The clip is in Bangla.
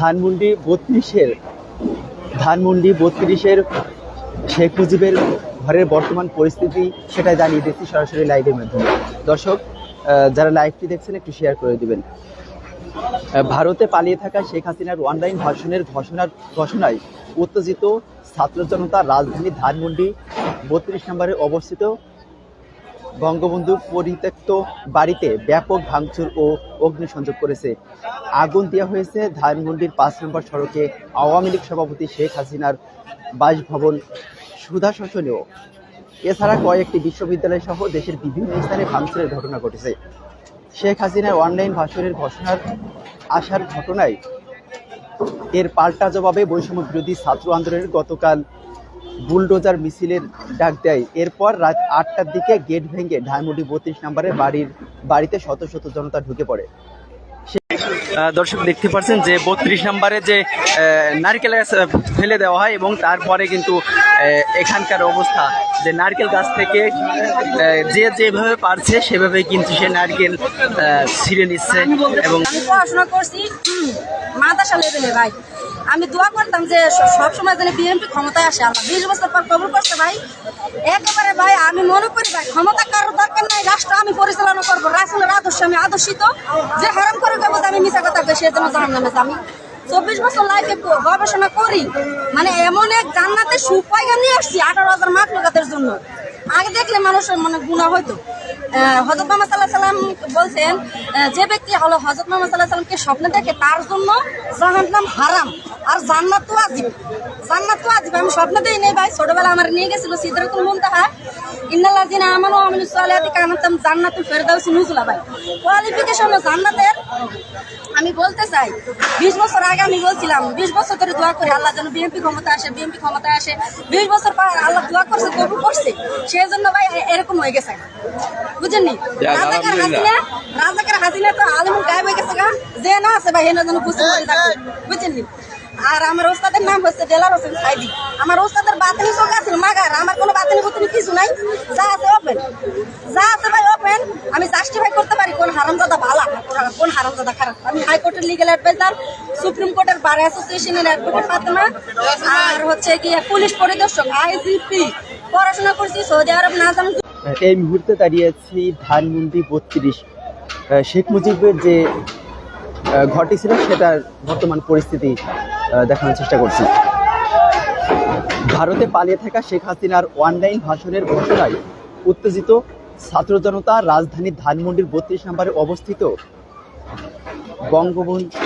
ধানমন্ডি বত্রিশের ধানমন্ডি বত্রিশের শেখ মুজিবের ঘরের বর্তমান পরিস্থিতি সেটা জানিয়ে দিচ্ছি সরাসরি লাইভের মাধ্যমে। দর্শক যারা লাইভটি দেখছেন, একটু শেয়ার করে দিবেন। ভারতে পালিয়ে থাকা শেখ হাসিনার অনলাইন ভাষণের ঘোষণার ঘোষণায় উত্তেজিত ছাত্র জনতা রাজধানী ধানমন্ডি বত্রিশ নম্বরে অবস্থিত বঙ্গবন্ধু পরিত্যক্ত বাড়িতে ব্যাপক ভাঙচুর ও অগ্নিসংযোগ করেছে। আগুন দেওয়া হয়েছে ধানমন্ডির পাঁচ নম্বর সড়কে। আওয়ামী লীগ সভাপতি শেখ হাসিনার বাসভবন সুধা শোষণেও এছাড়া কয়েকটি বিশ্ববিদ্যালয় সহ দেশের বিভিন্ন স্থানে ভাঙচুরের ঘটনা ঘটেছে। শেখ হাসিনার অনলাইন ভাষণের ঘোষণার আসার ঘটনায় এর পাল্টা জবাবে বৈষম্য বিরোধী ছাত্র আন্দোলনের গতকাল বুলডোজার মিছিলের ডাক দেয়। এরপর রাত আটটার দিকে গেট ভেঙে ধানমন্ডি বত্রিশ নম্বরের বাড়ির বাড়িতে শত শত জনতা ঢুকে পড়ে। দর্শক দেখতে পাচ্ছেন যে বত্রিশ নম্বরে যে নারকেল গাছ ফেলে দেওয়া হয় এবং তারপরে কিন্তু এখানকার অবস্থা যে নারকেল গাছ থেকে যে যেভাবে পারছে সেভাবে কিন্তু সে নারকেল ছিঁড়ে নিচ্ছে এবং পড়াশোনা করছি মাদ্রাসা লেভেলে ভাই। আমি দোয়া করতাম যে সবসময় যেন বিএনপি ক্ষমতায় আসে। আল্লাহ বিশ বছর পর কবুল করছে ভাই। একেবারে ভাই, আমি মনে করি ভাই, ক্ষমতা কারোর দরকার নাই, রাষ্ট্র আমি পরিচালনা করব, রাসুলের আদর্শ আমি আদর্শিত। যে হারাম করে দেবো আমি মিশা কথা সে যেন জাহান নামে আমি চব্বিশ বছর লাইফে গবেষণা করি। মানে এমন এক জান্নাতে সুপাইগা নিয়ে আসছি, আঠারো হাজার লোকাদের জন্য। মানুষের মানে গুণা হয়তো হজরত মোহাম্মদ সাল্লাহ সাল্লাম বলছেন যে ব্যক্তি হলো হজরত মোহাম্মদ সাল্লাহ সাল্লামকে স্বপ্নে দেখে, তার জন্য জাহান্নাম হারাম। আর জান্নাত তো আজিব। জান্নাত তো আজিব। আমি স্বপ্নে দেই নেই ভাই ছোটবেলা আমার নিয়ে গেছিল সিদ্ধারতুল মুনতাহা। ইন্নাল্লাযিনা আমানু ওয়া আমিলুস সালিহাতি কানাতাম জান্নাতুল ফেরদাউসি নুজুলা ভাই। কোয়ালিফিকেশন জান্নাতের আমি বলতে চাই বিশ বছর আগে আমি বলছিলাম বিশ বছর ধরে দোয়া করে আল্লাহ যেন বিএনপি ক্ষমতা আসে বিএনপি ক্ষমতা আসে। বিশ বছর পর আল্লাহ দোয়া করছে কবুল করছে সেই জন্য ভাই এরকম হয়ে গেছে। বুঝেননি? রাজাকার হাসিনা রাজাকার হাসিনা তো আলম গায়েব হয়ে গেছে গা। যে না আছে ভাই এনে যেন বুঝতে পারি বুঝেননি? আর আমার ওস্তাদের নাম হচ্ছে দেলার হোসেন সাইদি। আমার ওস্তাদের বাতানি চোখ আছে, মাগার। আমার কোনো বাতানি বুতনি কিছু নাই। যা আছে ওপেন যা আছে ভাই ওপেন আমি জাস্টিফাই করতে পারি কোন হারামজাদা ভালা, কোন হারামজাদা খারাপ। আমি হাইকোর্টের লিগেল অ্যাডভাইজার সুপ্রিম কোর্টের বার অ্যাসোসিয়েশনের অ্যাডভোকেট ফাতেমা। আর হচ্ছে কি পুলিশ পরিদর্শক আইজিপি পড়াশোনা করছি সৌদি আরব নাজাম এই মুহূর্তে দাঁড়িয়েছি ধানমন্ডি বত্রিশ। শেখ মুজিবের যে ঘটেছিল সেটার বর্তমান পরিস্থিতি। দেখানোর চেষ্টা করছি। ভারতে পালিয়ে থাকা শেখ হাসিনার অনলাইন ভাষণের ঘোষণায় উত্তেজিত ছাত্র জনতা রাজধানীর ধানমন্ডির বত্রিশ নম্বরে অবস্থিত বঙ্গবন্ধু